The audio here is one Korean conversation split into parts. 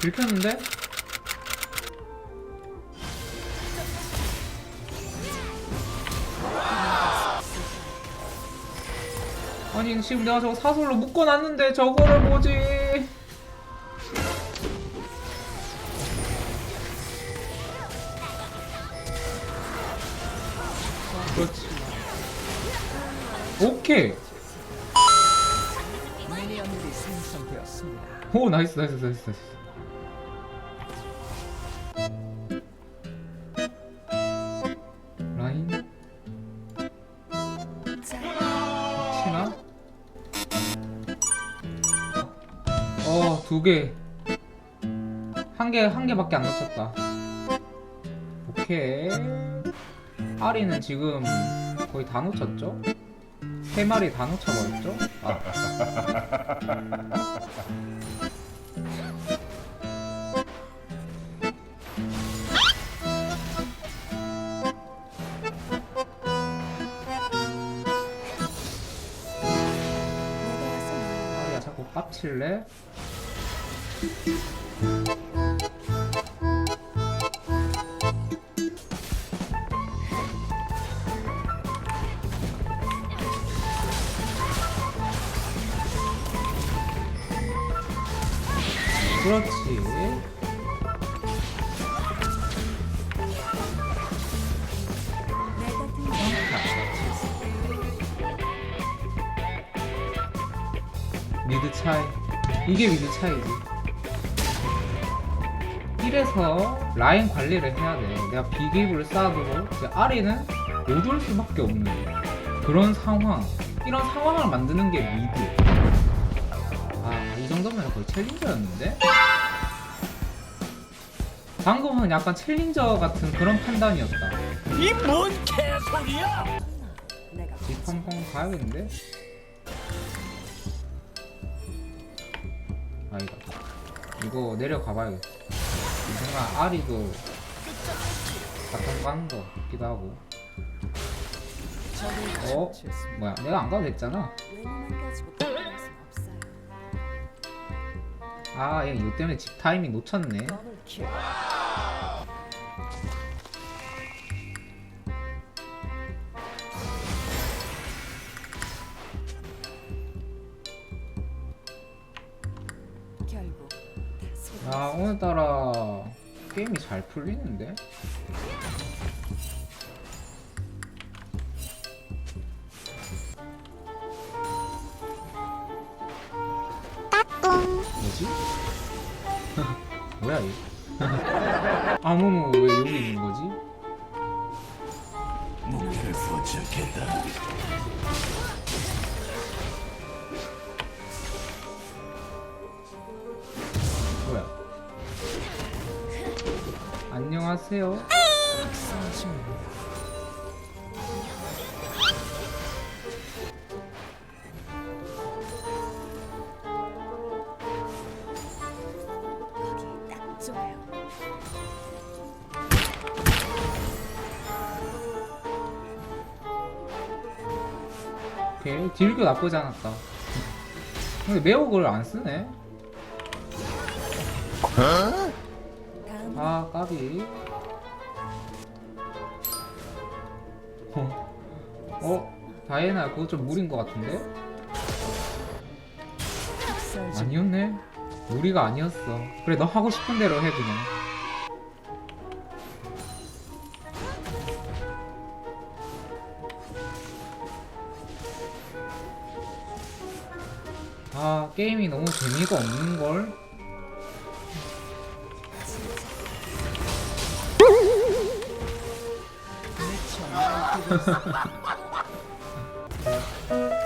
들켰는데? 아니 지금 내가 저거 사설로 묶어놨는데 저거를 뭐지? 그렇지. 오케이. 오 나이스 나이스 나이스 나이스. 치나? 어, 두 개. 한 개, 한 개밖에 안 놓쳤다. 오케이. 아리는 지금 거의 다 놓쳤죠? 세 마리 다 놓쳐버렸죠? 아. 칠래? 그렇지. 미드 차이. 이게 미드 차이지. 이래서 라인 관리를 해야 돼. 내가 비깁을 쌓아두고 이제 아리는 못올 수밖에 없는 그런 상황. 이런 상황을 만드는 게 미드. 아, 이 정도면 거의 챌린저였는데? 방금은 약간 챌린저 같은 그런 판단이었다. 이 뭔 개소리야? 뒷펑펑 가야겠는데? 아니다. 이거 내려가 봐야겠어. 이 순간 아리도 바텀 까는 거 같기도 하고. 어? 뭐야, 내가 안 가도 됐잖아. 아, 얘 이거 때문에 집 타이밍 놓쳤네. 야, 오늘따라 게임이 잘 풀리는데? 뭐지? 뭐야 얘? 아무무 왜 여기 있는 안녕하세요. 거기 딱 좋아요. 오케이 딜교 나쁘지 않았다. 근데 매혹을 안 쓰네. 다음 아 까비 어? 어? 다이애나 그거 좀 무리인 것 같은데? 아니었네 무리가 아니었어 그래 너 하고 싶은 대로 해 그냥 아 게임이 너무 재미가 없는걸?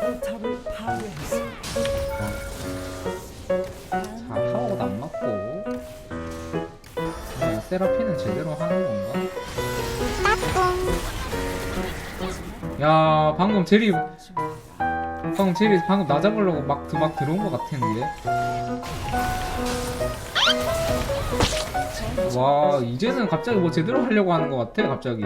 포탑을 파괴했습니다. 자 타워도 안 맞고 어, 세라핀은 제대로 하는 건가? 야 방금 제리 방금 제리 방금 나 잡으려고 막, 드- 막 들어온 것 같았는데 와 이제는 갑자기 뭐 제대로 하려고 하는 것 같아 갑자기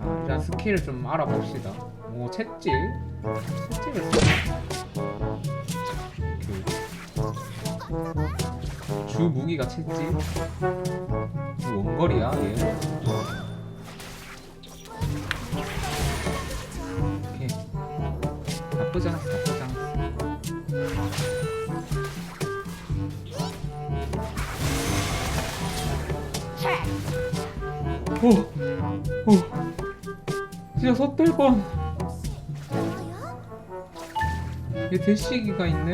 아, 일단 스킬을 좀 알아봅시다. 뭐 채찍. 채찍을 쓰자. 그 주 무기가 채찍. 원거리야, 얘. 오케이. 나쁘지 않아. 168번. 얘 대시기가 있네.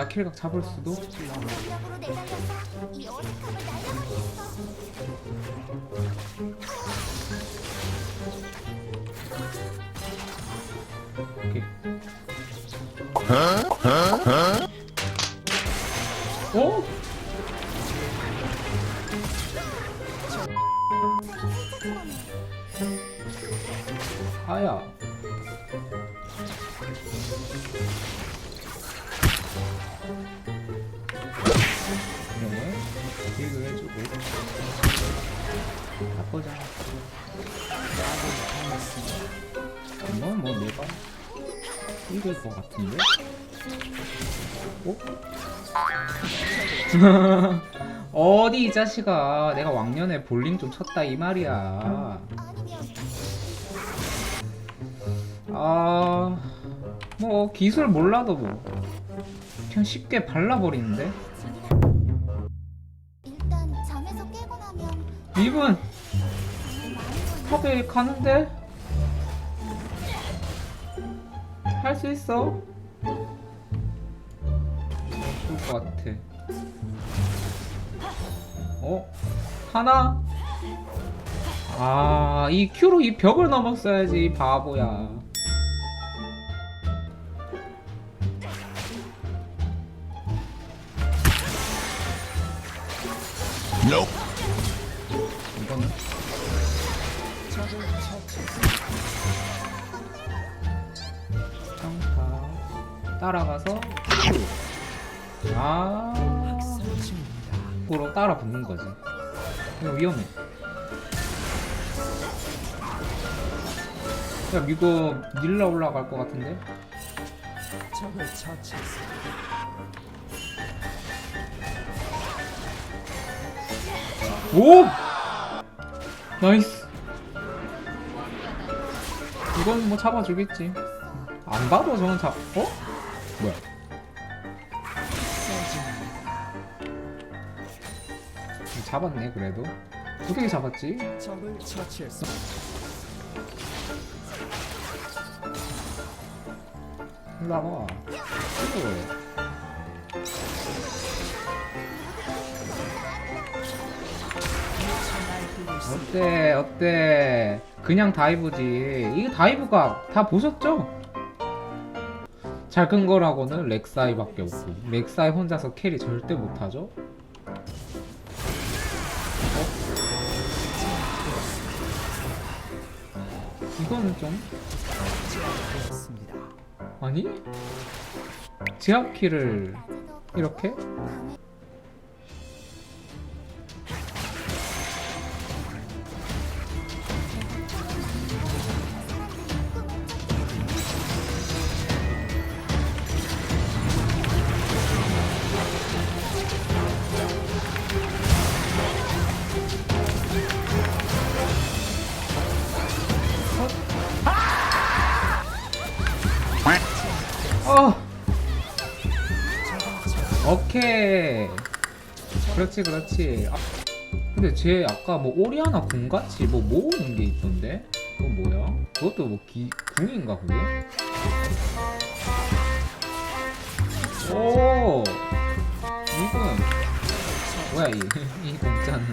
내가 킬각 잡을 수도. 전력으로 내달려서 이 어색함을 날려버리겠어. 오케이. 어? 아야. 이길 것 같은데? 어? 어디 이 자식아 내가 왕년에 볼링 좀 쳤다 이 말이야 아... 뭐 기술 몰라도 뭐 그냥 쉽게 발라버리는데 일단 잠에서 깨고 나면 이분 탑에 가는데? 할 수 있어? 좋을 것 같아 어? 하나? 아, 이 큐로 이 벽을 넘었어야지, 이 바보야. Nope. 이거는 따라가서 아. 으로 따라 붙는 거지 이거 위험해 야 이거 밀라 올라갈 것 같은데 적을 처치했습니다. 오 나이스 이건 뭐 잡아주겠지 안 봐도 저는 잡 어? 뭐야 잡았네 그래도 두 개 잡았지 적을 처치했습니다. 일로 와봐 이거. 어때 어때 그냥 다이브지 이게 다이브가 다 보셨죠? 잘큰 거라고는 렉사이밖에 없고 렉사이 혼자서 캐리 절대 못하죠? 어? 이거는 좀. 아니? 낮에도 이렇게? 오케이 그렇지 그렇지 아, 근데 쟤 아까 뭐 오리아나 궁같이 뭐 모으는 게 있던데? 그건 뭐야? 그것도 뭐 기, 궁인가 그게? 오 이건 뭐야 이, 이 공짜는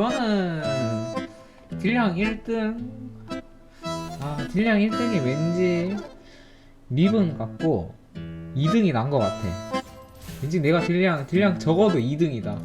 이거는 딜량 1등. 아 딜량 1등이 왠지 리븐 같고 2등이 난 것 같아. 왠지 내가 딜량 딜량 적어도 2등이다